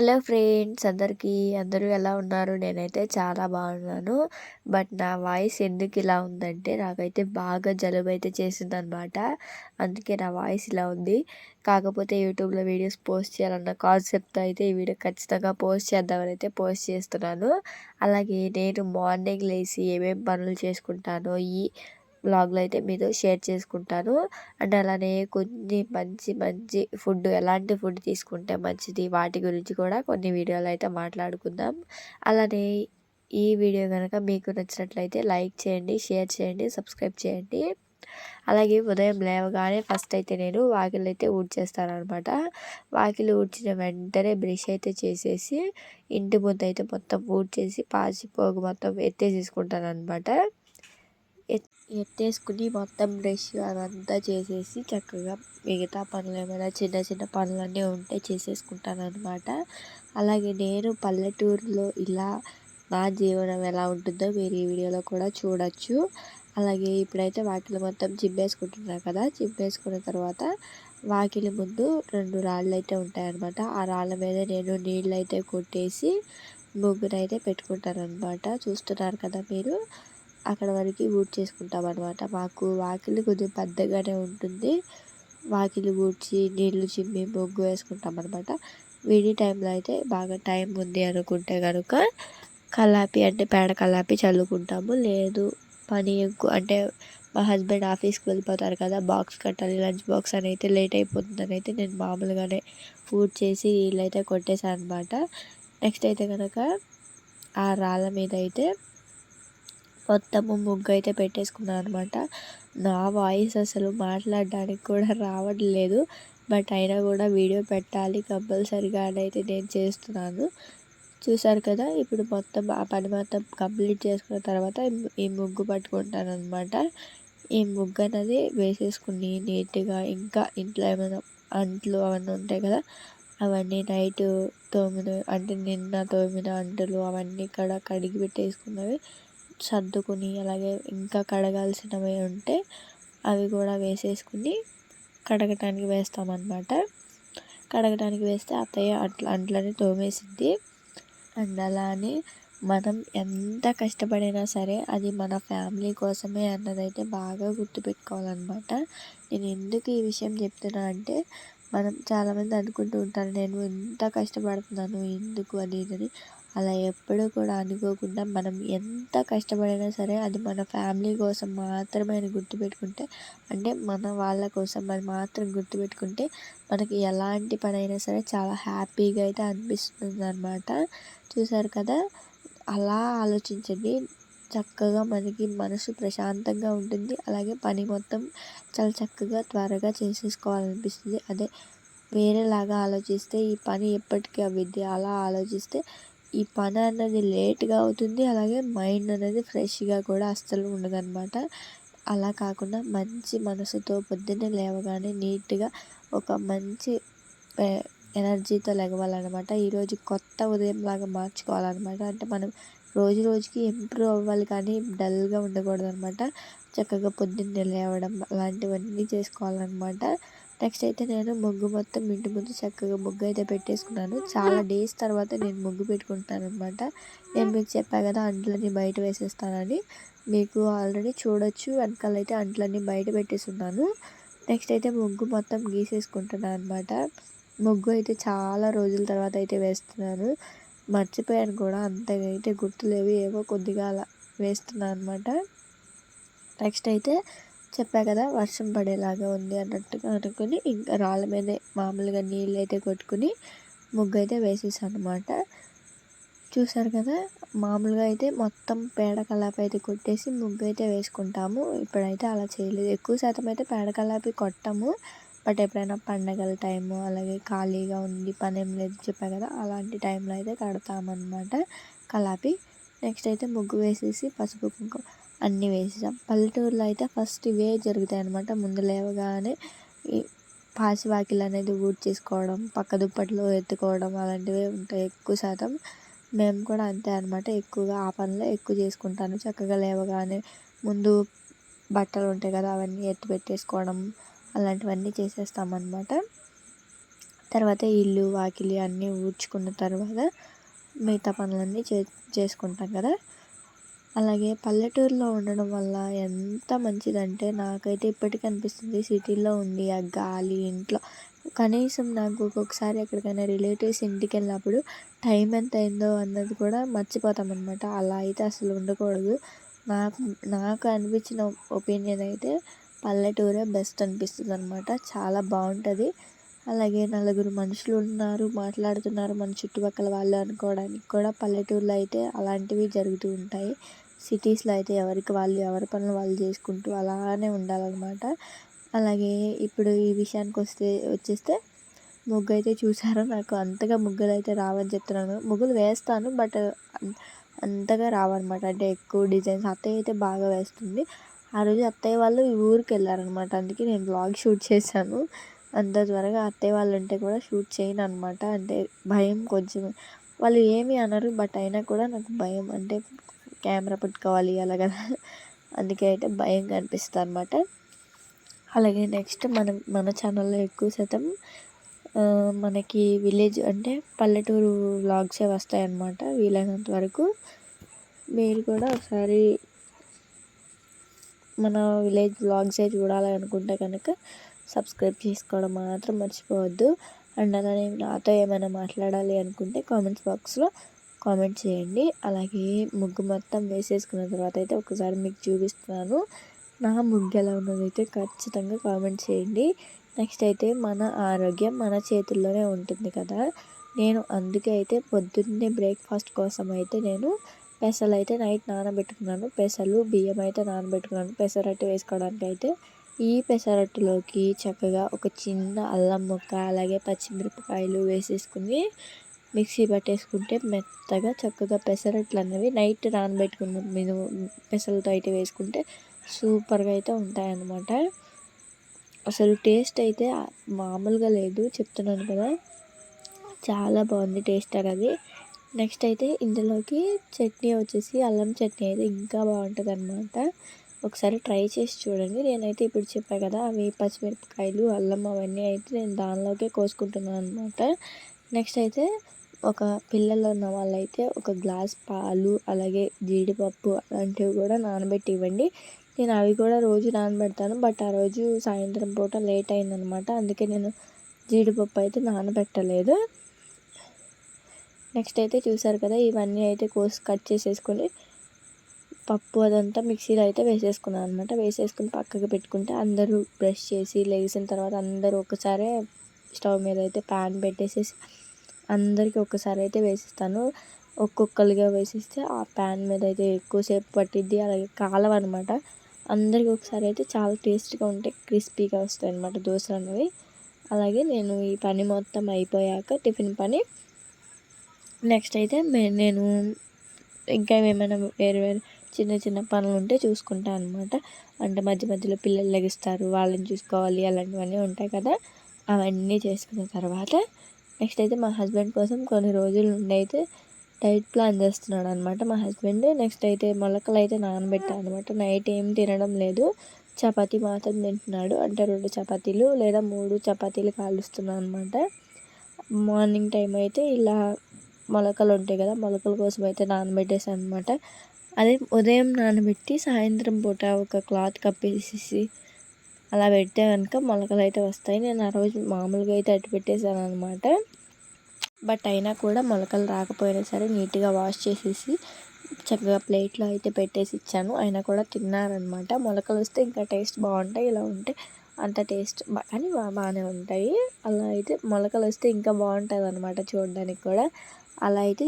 Hello friends అందరికీ. అందరూ ఎలా ఉన్నారు? నేనైతే చాలా బాగున్నాను. బట్ నా వాయిస్ ఎందుకు ఇలా ఉందంటే నాకైతే బాగా జలుబు అయితే చేసిందనమాట. అందుకే నా వాయిస్ ఇలా ఉంది. కాకపోతే యూట్యూబ్లో వీడియోస్ పోస్ట్ చేయాలన్న కాన్సెప్ట్ అయితే ఈ వీడియో ఖచ్చితంగా పోస్ట్ చేద్దామని అయితే పోస్ట్ చేస్తున్నాను. అలాగే నేను మార్నింగ్ లేచి ఏమేమి పనులు చేసుకుంటానో ఈ వ్లాగ్లో అయితే మీతో షేర్ చేసుకుంటాను. అండ్ అలానే కొన్ని మంచి మంచి ఫుడ్ ఎలాంటి ఫుడ్ తీసుకుంటే మంచిది వాటి గురించి కూడా కొన్ని వీడియోలు అయితే మాట్లాడుకుందాం. అలానే ఈ వీడియో కనుక మీకు నచ్చినట్లయితే లైక్ చేయండి షేర్ చేయండి సబ్స్క్రైబ్ చేయండి. అలాగే ఉదయం లేవగానే ఫస్ట్ అయితే నేను వాకిలు అయితే ఊడ్చేస్తాను అనమాట వాకిలు ఊడ్చిన వెంటనే బ్రష్ అయితే చేసేసి ఇంటి ముందు అయితే మొత్తం ఊడ్చేసి పాచిపోగు మొత్తం ఎత్తేసేసుకుంటాను అనమాట ఎత్తేసుకుని మొత్తం బ్రష్ అదంతా చేసేసి చక్కగా మిగతా పనులు ఏమైనా చిన్న చిన్న పనులన్నీ ఉంటే చేసేసుకుంటాను అనమాట అలాగే నేను పల్లెటూరులో ఇలా నా జీవనం ఎలా ఉంటుందో మీరు ఈ వీడియోలో కూడా చూడొచ్చు. అలాగే ఇప్పుడైతే వాకిలి మొత్తం చిమ్మేసుకుంటున్నారు కదా చిమ్మేసుకున్న తర్వాత వాకిలి ముందు రెండు రాళ్ళు అయితే ఉంటాయన్నమాట. ఆ రాళ్ళ మీద నేను నీళ్ళు అయితే కొట్టేసి ముగ్గునైతే పెట్టుకుంటాను అనమాట చూస్తున్నారు కదా మీరు? అక్కడ వరకు ఊడ్ చేసుకుంటాం అనమాట మాకు వాకిలి కొంచెం పెద్దగానే ఉంటుంది. వాకిలి ఊడ్చి నీళ్ళు చిమ్మి ముగ్గు వేసుకుంటాం అనమాట విడి టైంలో అయితే బాగా టైం ఉంది అనుకుంటే కనుక కల్లాపి అంటే పేడ కల్లాపి చల్లుకుంటాము. లేదు పని ఎక్కువ అంటే మా హస్బెండ్ ఆఫీస్కి వెళ్ళిపోతారు కదా బాక్స్ కట్టాలి లంచ్ బాక్స్ అని అయితే లేట్ అయిపోతుందని అయితే నేను మామూలుగానే ఫుడ్ చేసి వీళ్ళైతే అయితే కొట్టేశాను అనమాట నెక్స్ట్ అయితే కనుక ఆ రాళ్ళ మీద అయితే మొత్తము ముగ్గు అయితే పెట్టేసుకున్నాను అనమాట నా వాయిస్ అసలు మాట్లాడడానికి కూడా రావట్లేదు. బట్ అయినా కూడా వీడియో పెట్టాలి కంపల్సరిగా అని అయితే నేను చేస్తున్నాను. చూసారు కదా ఇప్పుడు మొత్తం ఆ పని మొత్తం కంప్లీట్ చేసుకున్న తర్వాత ఈ ముగ్గు పట్టుకుంటాను అనమాట ఈ ముగ్గు అనేది వేసేసుకుని నీట్గా ఇంకా ఇంట్లో ఏమైనా అంట్లు అవన్నీ ఉంటాయి కదా అవన్నీ నైట్ తోమిన అంటే నిన్న తోమిన అంటలు అవన్నీ ఇక్కడ కడిగి పెట్టేసుకున్నవి. సర్దుకుని అలాగే ఇంకా కడగాల్సినవి ఉంటే అవి కూడా వేసేసుకుని కడగటానికి వేస్తామన్నమాట. కడగటానికి వేస్తే అత్తయ్య అట్లా అట్లనే తోమేసింది. అండ్ అలానే మనం ఎంత కష్టపడినా సరే అది మన ఫ్యామిలీ కోసమే అన్నదైతే బాగా గుర్తుపెట్టుకోవాలన్నమాట. నేను ఎందుకు ఈ విషయం చెప్తున్నా అంటే మనం చాలామంది అనుకుంటూ ఉంటారు నేను ఎంత కష్టపడుతున్నాను ఎందుకు? అది ఇది అలా ఎప్పుడూ కూడా అనుకోకుండా మనం ఎంత కష్టపడినా సరే అది మన ఫ్యామిలీ కోసం మాత్రమే అని గుర్తుపెట్టుకుంటే అంటే మన వాళ్ళ కోసం అది మాత్రం గుర్తుపెట్టుకుంటే మనకి ఎలాంటి పని అయినా సరే చాలా హ్యాపీగా అయితే అనిపిస్తుంది అనమాట చూసారు కదా? అలా ఆలోచించండి. చక్కగా మనకి మనసు ప్రశాంతంగా ఉంటుంది. అలాగే పని మొత్తం చాలా చక్కగా త్వరగా చేసేసుకోవాలనిపిస్తుంది. అదే వేరేలాగా ఆలోచిస్తే ఈ పని ఎప్పటికీ అవిద్య. అలా ఆలోచిస్తే ఈ పని అన్నది లేట్గా అవుతుంది. అలాగే మైండ్ అనేది ఫ్రెష్గా కూడా అస్సలు ఉండదన్నమాట. అలా కాకుండా మంచి మనసుతో పొద్దున్నే లేవగానే నీట్గా ఒక మంచి ఎనర్జీతో లెగవాలన్నమాట. ఈరోజు కొత్త ఉదయం లాగా మార్చుకోవాలన్నమాట. అంటే మనం రోజు రోజుకి ఇంప్రూవ్ అవ్వాలి కానీ డల్గా ఉండకూడదు అనమాట చక్కగా పొద్దున్నే లేవడం అలాంటివన్నీ చేసుకోవాలన్నమాట. నెక్స్ట్ అయితే నేను ముగ్గు మొత్తం ఇంటి ముందు చక్కగా ముగ్గు అయితే పెట్టేసుకున్నాను. చాలా డేస్ తర్వాత నేను ముగ్గు పెట్టుకుంటాను అనమాట నేను మీకు చెప్పా కదా అంట్లన్నీ బయట వేసేస్తానని. మీకు ఆల్రెడీ చూడొచ్చు వెనకాల అయితే అంట్లన్నీ బయట పెట్టేస్తున్నాను నెక్స్ట్ అయితే ముగ్గు మొత్తం గీసేసుకుంటున్నాను అనమాట ముగ్గు అయితే చాలా రోజుల తర్వాత అయితే వేస్తున్నాను. మర్చిపోయాను కూడా అంతగా అయితే గుర్తులేవి ఏవో కొద్దిగా అలా వేస్తున్నాను అనమాట నెక్స్ట్ అయితే చెప్పా కదా వర్షం పడేలాగా ఉంది అన్నట్టుగా అనుకుని ఇంకా రాళ్ళ మీద మామూలుగా నీళ్ళు అయితే కొట్టుకుని ముగ్గు అయితే వేసేసాను అనమాట చూసారు కదా మామూలుగా అయితే మొత్తం పేడ కలాపి అయితే కొట్టేసి ముగ్గు అయితే వేసుకుంటాము. ఇప్పుడైతే అలా చేయలేదు. ఎక్కువ శాతం అయితే పేడ కలాపి కొట్టము. బట్ ఎప్పుడైనా పండగల టైము అలాగే ఖాళీగా ఉంది పని ఏం లేదు చెప్పా కదా అలాంటి టైంలో అయితే కడతామన్నమాట కలాపి. నెక్స్ట్ అయితే ముగ్గు వేసేసి పసుపు కుంకుమ అన్నీ వేసేసాం. పల్లెటూరులో అయితే ఫస్ట్ ఇవే జరుగుతాయి అనమాట ముందు లేవగానే పాసివాకిలు అనేది ఊడ్ చేసుకోవడం పక్క దుప్పట్లు ఎత్తుకోవడం అలాంటివే ఉంటాయి ఎక్కువ శాతం. మేము కూడా అంతే అనమాట ఎక్కువగా ఆ పనులే ఎక్కువ చేసుకుంటాను. చక్కగా లేవగానే ముందు బట్టలు ఉంటాయి కదా అవన్నీ ఎత్తి పెట్టేసుకోవడం అలాంటివన్నీ చేసేస్తామన్నమాట తర్వాత ఇల్లు వాకిలి అన్నీ ఊడ్చుకున్న తర్వాత మిగతా పనులన్నీ చే చేసుకుంటాం కదా. అలాగే పల్లెటూరులో ఉండడం వల్ల ఎంత మంచిదంటే నాకైతే ఇప్పటికీ అనిపిస్తుంది సిటీలో ఉండి ఆ గాలి ఇంట్లో కనీసం నాకు ఒక్కొక్కసారి ఎక్కడికైనా రిలేటివ్స్ ఇంటికి వెళ్ళినప్పుడు టైం ఎంత అయిందో అన్నది కూడా మర్చిపోతాం అనమాట అలా అయితే అసలు ఉండకూడదు. నాకు నాకు అనిపించిన ఒపీనియన్ అయితే పల్లెటూరే బెస్ట్ అనిపిస్తుంది అనమాట చాలా బాగుంటుంది. అలాగే నలుగురు మనుషులు ఉన్నారు మాట్లాడుతున్నారు మన చుట్టుపక్కల వాళ్ళు అనుకోవడానికి కూడా. పల్లెటూర్లో అయితే అలాంటివి జరుగుతూ ఉంటాయి. సిటీస్లో అయితే ఎవరికి వాళ్ళు ఎవరి పనులు వాళ్ళు చేసుకుంటూ అలానే ఉండాలన్నమాట. అలాగే ఇప్పుడు ఈ విషయానికి వస్తే వచ్చేస్తే ముగ్గు అయితే చూసారో నాకు అంతగా ముగ్గులు అయితే రావని చెప్తున్నాను. ముగ్గులు వేస్తాను బట్ అంతగా రావన్నమాట. అంటే ఎక్కువ డిజైన్స్ అత్తయ్య అయితే బాగా వేస్తుంది. ఆ రోజు అత్తయ్య వాళ్ళు ఈ ఊరికి వెళ్ళారనమాట అందుకే నేను బ్లాగ్ షూట్ చేశాను. అంత త్వరగా అత్తయ్య వాళ్ళు ఉంటే కూడా షూట్ చేయను అనమాట అంటే భయం కొంచెం. వాళ్ళు ఏమీ అనరు బట్ అయినా కూడా నాకు భయం. అంటే కెమెరా పెట్టుకోవాలి అలాగా. అందుకే అయితే భయం అనిపిస్తుంది అనమాట అలాగే నెక్స్ట్ మనం మన ఛానల్లో ఎక్కువ శాతం మనకి విలేజ్ అంటే పల్లెటూరు వ్లాగ్సే వస్తాయన్నమాట వీలైనంత వరకు మీరు కూడా ఒకసారి మన విలేజ్ వ్లాగ్సే చూడాలి అనుకుంటే కనుక సబ్స్క్రైబ్ చేసుకోవడం మాత్రం మర్చిపోవద్దు. అండ్ అలానే నాతో ఏమైనా మాట్లాడాలి అనుకుంటే కామెంట్స్ బాక్స్లో కామెంట్ చేయండి. అలాగే ముగ్గు మొత్తం వేసేసుకున్న తర్వాత అయితే ఒకసారి మీకు చూపిస్తున్నాను. నా ముగ్గు ఎలా ఉన్నదైతే ఖచ్చితంగా కామెంట్ చేయండి. నెక్స్ట్ అయితే మన ఆరోగ్యం మన చేతుల్లోనే ఉంటుంది కదా. నేను అందుకే అయితే పొద్దున్నే బ్రేక్ఫాస్ట్ కోసం అయితే నేను పెసలు అయితే నైట్ నానబెట్టుకున్నాను. పెసలు బియ్యం అయితే నానబెట్టుకున్నాను. పెసరట్టు వేసుకోవడానికి అయితే ఈ పెసరట్టులోకి చక్కగా ఒక చిన్న అల్లం ముక్క అలాగే పచ్చిమిరపకాయలు వేసేసుకుని మిక్సీ పట్టేసుకుంటే మెత్తగా చక్కగా పెసరట్లు అనేవి నైట్ నానబెట్టుకున్న మీద పెసలతో అయితే వేసుకుంటే సూపర్గా అయితే ఉంటాయన్నమాట. అసలు టేస్ట్ అయితే మామూలుగా లేదు చెప్తున్నాను కదా. చాలా బాగుంది టేస్ట్ అది నెక్స్ట్ అయితే ఇందులోకి చట్నీ వచ్చేసి అల్లం చట్నీ అయితే ఇంకా బాగుంటుంది అనమాట ఒకసారి ట్రై చేసి చూడండి. నేనైతే ఇప్పుడు చెప్పాను కదా అవి పచ్చిమిరపకాయలు అల్లం అవన్నీ అయితే నేను దానిలోకే కోసుకుంటున్నాను అనమాట నెక్స్ట్ అయితే ఒక పిల్లలు ఉన్న వాళ్ళైతే ఒక గ్లాస్ పాలు అలాగే జీడిపప్పు అలాంటివి కూడా నానబెట్టి ఇవ్వండి. నేను అవి కూడా రోజు నానబెడతాను బట్ ఆ రోజు సాయంత్రం పూట లేట్ అయిందనమాట అందుకే నేను జీడిపప్పు అయితే నానబెట్టలేదు. నెక్స్ట్ అయితే చూసారు కదా ఇవన్నీ అయితే కోసి కట్ చేసేసుకొని పప్పు అదంతా మిక్సీలో అయితే వేసేసుకున్నాను అనమాట వేసేసుకుని పక్కకు పెట్టుకుంటే అందరూ బ్రష్ చేసి లేచిన తర్వాత అందరూ ఒకసారి స్టవ్ మీద అయితే ప్యాన్ పెట్టేసేసి అందరికీ ఒకసారి అయితే వేసిస్తాను. ఒక్కొక్కరిగా వేసిస్తే ఆ ప్యాన్ మీద అయితే ఎక్కువసేపు పట్టిద్ది. అలాగే కాలం అనమాట అందరికీ ఒకసారి అయితే చాలా టేస్ట్గా ఉంటాయి క్రిస్పీగా వస్తాయి అనమాట దోశలు అనేవి. అలాగే నేను ఈ పని మొత్తం అయిపోయాక టిఫిన్ పని. నెక్స్ట్ అయితే నేను ఇంకా ఏమైనా వేరే వేరే చిన్న చిన్న పనులు ఉంటే చూసుకుంటాను అనమాట అంటే మధ్య మధ్యలో పిల్లలు లెగిస్తారు వాళ్ళని చూసుకోవాలి అలాంటివన్నీ ఉంటాయి కదా. అవన్నీ చేసుకున్న తర్వాత నెక్స్ట్ అయితే మా హస్బెండ్ కోసం కొన్ని రోజుల నుండి అయితే డైట్ ప్లాన్ చేస్తున్నాడు అనమాట మా హస్బెండ్. నెక్స్ట్ అయితే మొలకలు అయితే నానబెట్టాను అనమాట నైట్ ఏం తినడం లేదు. చపాతి మాత్రం తింటున్నాడు. అంటే రెండు చపాతీలు లేదా మూడు చపాతీలు కాలుస్తున్నాను అనమాట మార్నింగ్ టైం అయితే ఇలా మొలకలు ఉంటాయి కదా మొలకల కోసం అయితే నానబెట్టేసాను అనమాట అదే ఉదయం నానబెట్టి సాయంత్రం పూట ఒక క్లాత్ కప్పేసేసి అలా పెడితే కనుక మొలకలు అయితే వస్తాయి. నేను ఆ రోజు మామూలుగా అయితే అటు పెట్టేశాను అనమాట బట్ అయినా కూడా మొలకలు రాకపోయినా సరే నీట్గా వాష్ చేసేసి చక్కగా ప్లేట్లో అయితే పెట్టేసి ఇచ్చాను. అయినా కూడా తిన్నారనమాట మొలకలు వస్తే ఇంకా టేస్ట్ బాగుంటాయి ఇలా ఉంటే అంత టేస్ట్ కానీ బాగానే ఉంటాయి. అలా అయితే మొలకలు వస్తే ఇంకా బాగుంటుంది అనమాట చూడడానికి కూడా. అలా అయితే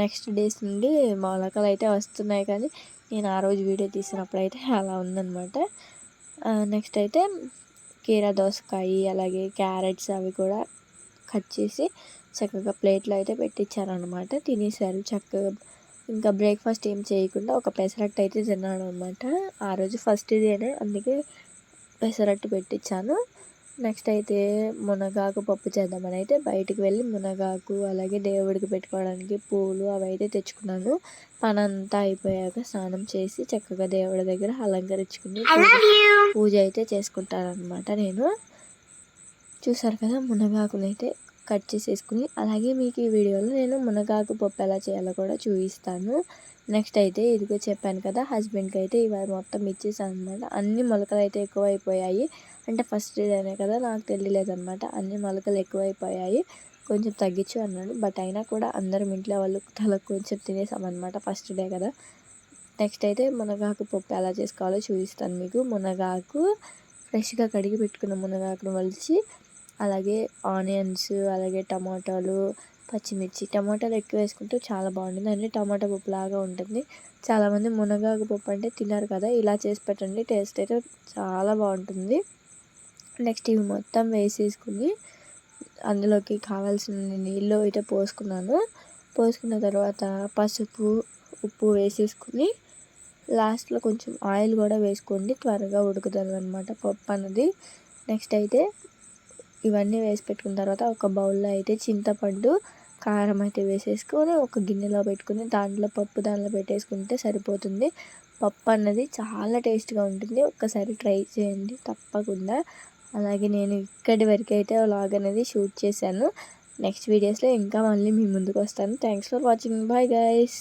నెక్స్ట్ డేస్ నుండి మొలకలు అయితే వస్తున్నాయి కానీ నేను ఆ రోజు వీడియో తీసినప్పుడు అయితే అలా ఉందనమాట నెక్స్ట్ అయితే కీరా దోసకాయ అలాగే క్యారెట్స్ అవి కూడా కట్ చేసి చక్కగా ప్లేట్లో అయితే పెట్టించారనమాట తినేసారు చక్కగా. ఇంకా బ్రేక్ఫాస్ట్ ఏం చేయకుండా ఒక పెసరట్టు అయితే తిన్నాను అనమాట ఆ రోజు ఫస్ట్ డేనే అందుకే పెసరట్టు పెట్టించాను. నెక్స్ట్ అయితే మునగాకు పప్పు చేద్దామని అయితే బయటికి వెళ్ళి మునగాకు అలాగే దేవుడికి పెట్టుకోవడానికి పూలు అవి అయితే తెచ్చుకున్నాను. పని అంతా అయిపోయాక స్నానం చేసి చక్కగా దేవుడి దగ్గర అలంకరించుకుని పూజ అయితే చేసుకుంటాను అనమాట నేను. చూసారు కదా మునగాకుని అయితే కట్ చేసేసుకుని అలాగే మీకు ఈ వీడియోలో నేను మునగాకు పప్పు ఎలా చేయాలో కూడా చూపిస్తాను. నెక్స్ట్ అయితే ఇదిగో చెప్పాను కదా హస్బెండ్కి అయితే ఇవాళ మొత్తం ఇచ్చేసాను అనమాట అన్ని మొలకలు అయితే ఎక్కువైపోయాయి. అంటే ఫస్ట్ డేనే కదా నాకు తెలియలేదు అనమాట అన్ని మొలకలు ఎక్కువైపోయాయి. కొంచెం తగ్గించు అన్నాడు. బట్ అయినా కూడా అందరం ఇంట్లో వాళ్ళు తల కొంచెం తినేసామన్నమాట ఫస్ట్ డే కదా. నెక్స్ట్ అయితే మునగాకు పప్పు ఎలా చేసుకోవాలో చూపిస్తాను మీకు. మునగాకు ఫ్రెష్గా కడిగి పెట్టుకున్న మునగాకును వలిచి అలాగే ఆనియన్స్ అలాగే టమాటాలు పచ్చిమిర్చి. టమాటాలు ఎక్కువ వేసుకుంటే చాలా బాగుంటుంది. అంటే టమాటా పప్పు లాగా ఉంటుంది. చాలామంది మునగాకు పప్పు అంటే తిన్నారు కదా. ఇలా చేసి పెట్టండి. టేస్ట్ అయితే చాలా బాగుంటుంది. నెక్స్ట్ ఇవి మొత్తం వేసేసుకుని అందులోకి కావాల్సిన నీళ్ళు అయితే పోసుకున్నాను. పోసుకున్న తర్వాత పసుపు ఉప్పు వేసేసుకుని లాస్ట్లో కొంచెం ఆయిల్ కూడా వేసుకోండి. త్వరగా ఉడుకుతుంది అనమాట పప్పు అన్నది. నెక్స్ట్ అయితే ఇవన్నీ వేసి పెట్టుకున్న తర్వాత ఒక బౌల్లో అయితే చింతపండు కారం అయితే వేసేసుకొని ఒక గిన్నెలో పెట్టుకుని దాంట్లో పప్పు దాంట్లో పెట్టేసుకుంటే సరిపోతుంది. పప్పు అన్నది చాలా టేస్ట్గా ఉంటుంది. ఒక్కసారి ట్రై చేయండి తప్పకుండా. అలాగే నేను ఇక్కడి వరకు అయితే వ్లాగ్ అనేది షూట్ చేశాను. నెక్స్ట్ వీడియోస్లో ఇంకా మళ్ళీ మీ ముందుకు వస్తాను. Thanks for watching bye guys